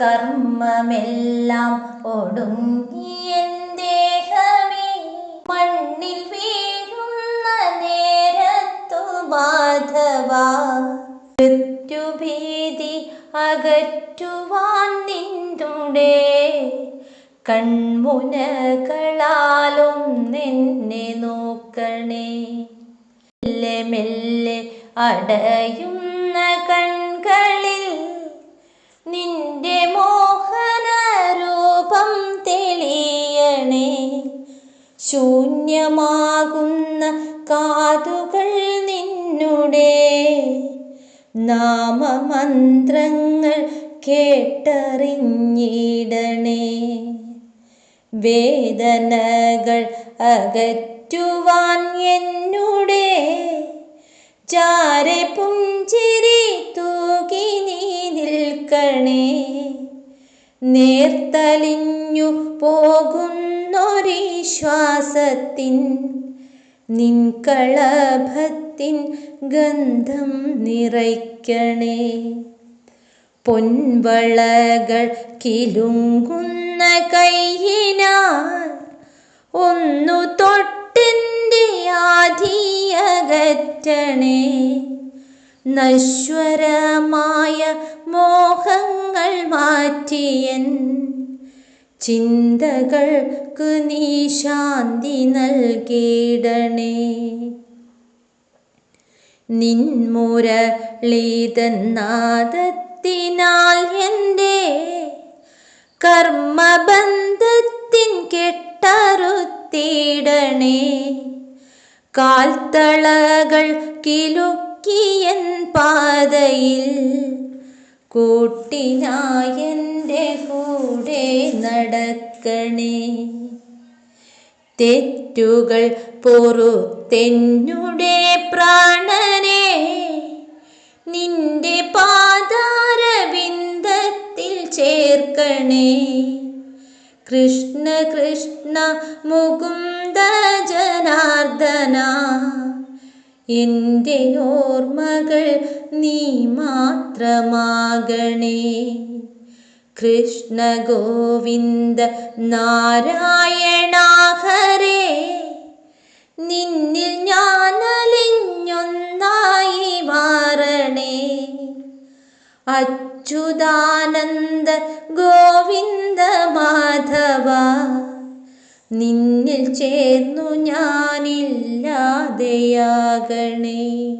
കർമ്മമെല്ലാം ഒടുങ്ങിയ ദേഹമേ. മണ്ണിൽ വീഴുന്ന നേരത്തു മാധവ. മൃത്യുഭീതി അകറ്റുവാൻ നിന്നുടെ കൺമുനകളാലും നിന്നെ നോക്കണേ. മെല്ലെ മെല്ലെ അടയുന്ന ശൂന്യമാകുന്ന കാതുകൾ നിന്നുടെ നാമമന്ത്രങ്ങൾ കേട്ടറിഞ്ഞിടണേ. വേദനകൾ അകറ്റുവാൻ എന്നുടെ ചാരെ പുഞ്ചിരി നേർത്തലിഞ്ഞു പോകുന്നൊരീശ്വാസത്തിൻ നിൻകളഭത്തിൻ ഗന്ധം നിറയ്ക്കണേ. പൊൻവളകൾ കിലുങ്ങുന്ന കയ്യിനാൽ ഒന്നു തൊട്ടിന്റെ ആധിയകറ്റണേ. നശ്വരമായ മോഹങ്ങൾ മാറ്റിയൻ ചിന്തകൾക്ക് നീ ശാന്തി നൽകിയിടണേ നിൻമുരളീതനാദത്തിനാൽ എന്റെ കർമ്മബന്ധത്തിൻ കെട്ടറുത്തിടണേ. കാൽത്തളകൾ കിലുക്കിയൻ പാതയിൽ കൂട്ടിനായെന്റെ കൂടെ നടക്കണേ. തെറ്റുകൾ പൊറുത്തെന്നുടെ പ്രാണനെ. നിന്റെ പാതാരബിന്ദത്തിൽ ചേർക്കണേ. കൃഷ്ണ കൃഷ്ണ മുകുന്ദ ജനാർദ്ദന. എന്റെ ഓർമ്മകൾ നീ മാത്രമാകണേ. കൃഷ്ണ ഗോവിന്ദ നാരായണ ഹരേ നിന്നിൽ ഞാൻ അലിഞ്ഞൊന്നായി മാറണേ. അച്യുതാനന്ദ ഗോവിന്ദ മാധവ നിന്നിൽ ചേർന്നു ഞാനില്ലാതെയാകണേ.